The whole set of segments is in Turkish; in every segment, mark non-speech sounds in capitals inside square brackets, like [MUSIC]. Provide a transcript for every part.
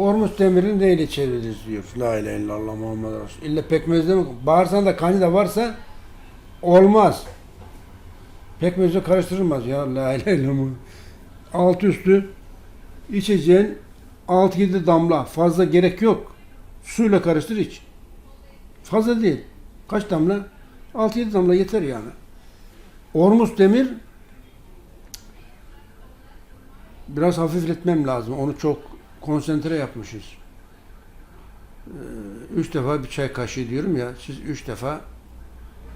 Ormus demirini neyle çeviririz diyor. La ilahe illallah Muhammed Resul. İlla pekmezde mi? Bağırsağında kanı da varsa olmaz. Pekmezle karıştırılmaz ya. La ilahe illallah. Altı üstü içeceğin 6-7 damla. Fazla gerek yok. Suyla karıştır iç. Fazla değil. Kaç damla? 6-7 damla yeter yani. Ormus demir biraz hafifletmem lazım. Onu çok konsantre yapmışız. Ee, Üç defa bir çay kaşığı diyorum ya. Siz üç defa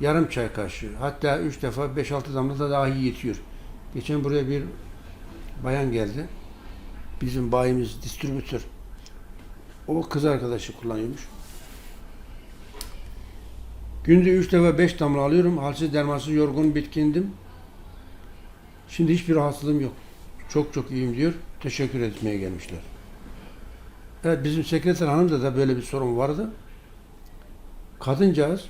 yarım çay kaşığı. Hatta üç defa beş altı damla da dahi yetiyor. Geçen buraya bir bayan geldi. Bizim bayimiz distribütör. O kız arkadaşı kullanıyormuş. Günde üç defa beş damla alıyorum. Halsiz dermansız yorgun bitkindim. Şimdi hiçbir rahatsızlığım yok. Çok çok iyiyim diyor. Teşekkür etmeye gelmişler. Evet bizim sekreter hanımda da böyle bir sorun vardı. Kadıncağız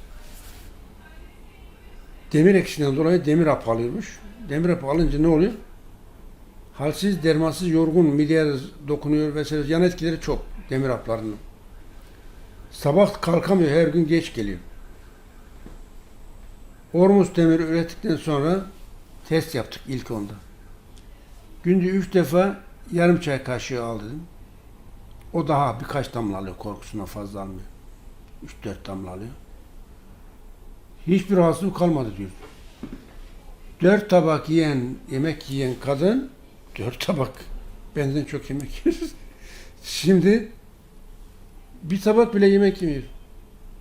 demir eksiğinden dolayı demir hapı alıyormuş. Demir hapı alınca ne oluyor? Halsiz, dermansız, yorgun, mideye dokunuyor vesaire. Yan etkileri çok demir haplarının. Sabah kalkamıyor, her gün geç geliyor. Ormus demiri ürettikten sonra test yaptık ilk onda. Günde üç defa yarım çay kaşığı al dedim. O daha birkaç damla alıyor korkusuna fazla almıyor. Üç dört damla alıyor. Hiçbir rahatsızlık kalmadı diyor. Dört tabak yiyen, yemek yiyen kadın dört tabak. Benden çok yemek yer. [LAUGHS] Şimdi bir tabak bile yemek yemiyor.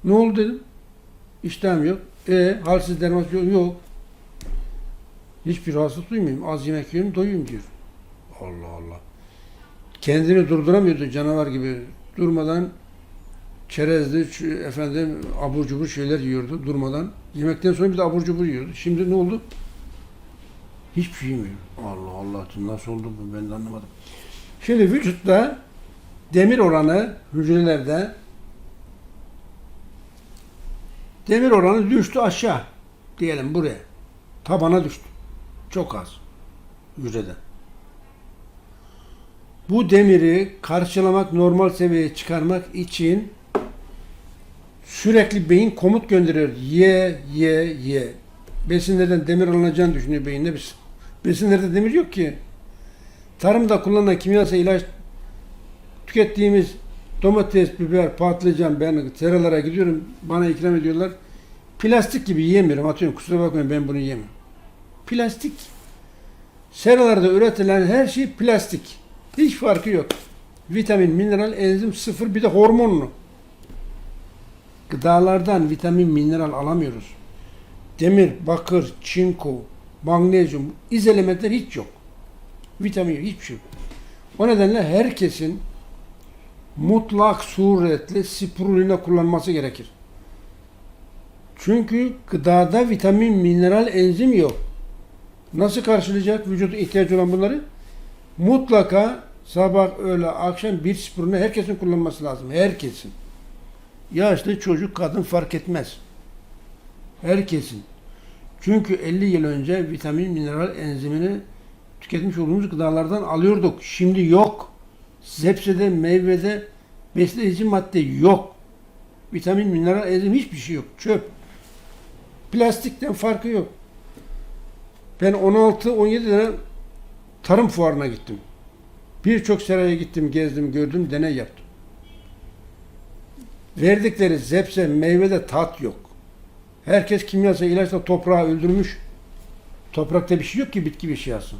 Ne oldu dedim. İştahım yok. E halsiz derman yok. Yok. Hiçbir rahatsızlık duymuyorum. Az yemek yiyorum, doyuyorum diyor. Allah Allah. Kendini durduramıyordu canavar gibi. Durmadan çerezli, efendim abur cubur şeyler yiyordu durmadan. Yemekten sonra bir de abur cubur yiyordu. Şimdi ne oldu? Hiçbir şey yemiyor. Allah Allah. Nasıl oldu bu ben de anlamadım. Şimdi vücutta demir oranı hücrelerde demir oranı düştü aşağı. Diyelim buraya. Tabana düştü. Çok az. Hücrede. Bu demiri karşılamak, normal seviyeye çıkarmak için sürekli beyin komut gönderiyor. Ye, ye, ye. Besinlerden demir alınacağını düşünüyor beyin. Ne bilsin. Besinlerde demir yok ki. Tarımda kullanılan kimyasal ilaç tükettiğimiz domates, biber, patlıcan ben seralara gidiyorum bana ikram ediyorlar. Plastik gibi yiyemiyorum. Atıyorum kusura bakmayın ben bunu yiyemem. Plastik. Seralarda üretilen her şey plastik. Hiç farkı yok. Vitamin, mineral, enzim sıfır bir de hormonlu. Gıdalardan vitamin, mineral alamıyoruz. Demir, bakır, çinko, magnezyum, iz elementler hiç yok. Vitamin yok, hiçbir şey yok. O nedenle herkesin mutlak suretle spirulina kullanması gerekir. Çünkü gıdada vitamin, mineral, enzim yok. Nasıl karşılayacak vücudu ihtiyacı olan bunları? Mutlaka sabah, öğle, akşam bir spirulina herkesin kullanması lazım. Herkesin. Yaşlı çocuk, kadın fark etmez. Herkesin. Çünkü 50 yıl önce vitamin, mineral, enzimini tüketmiş olduğumuz gıdalardan alıyorduk. Şimdi yok. Sebzede, meyvede besleyici madde yok. Vitamin, mineral, enzim hiçbir şey yok. Çöp. Plastikten farkı yok. Ben 16-17 tane tarım fuarına gittim. Birçok seraya gittim, gezdim, gördüm, deney yaptım. Verdikleri zepse, meyvede tat yok. Herkes kimyasal ilaçla toprağı öldürmüş. Toprakta bir şey yok ki bitki bir şey alsın.